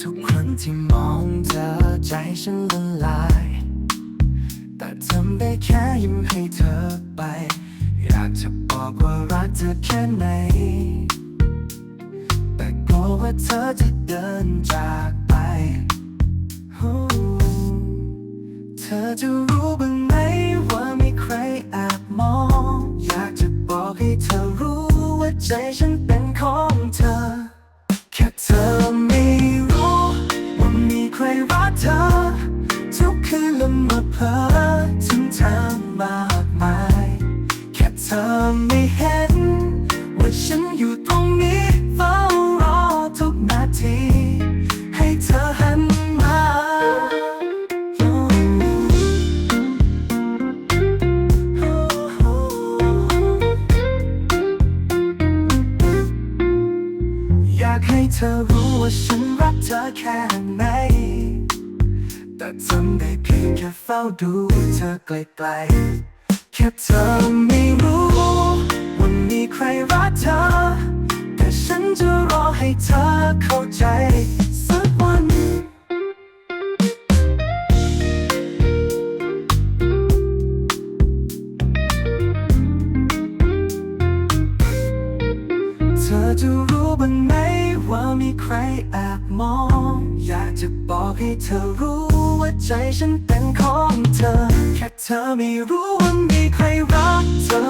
ทุกครั้งที่มองเธอใจฉันละลาย แต่ทำได้แค่ยิ้มให้เธอไป อยากจะบอกว่ารักเธอแค่ไหน แต่กลัวว่าเธอจะเดินจากไป เธอจะรู้ ใจฉันเป็นของเธอ แค่เธอไม่รู้ว่ามีใครรักเธอ ทุกคืนละมาเพ้อถึงทางมากมาย แค่เธอไม่เห็น ว่าฉันอยู่ตรงนี้ ให้เธอรู้ว่าฉันรักเธอแค่ไหน แต่ทำได้เพียงแค่เฝ้าดูเธอไกลๆแค่เธอไม่รู้ว่ามีใครรักเธอ แต่ฉันจะรอให้เธอเข้าใจ อจะรู้บ้างไหมว่ามีใครแอบมอง อยากจะบอกให้เธอรู้ว่าใจฉันเป็นของเธอ แค่เธอไม่รู้ว่ามีใครรักเธอ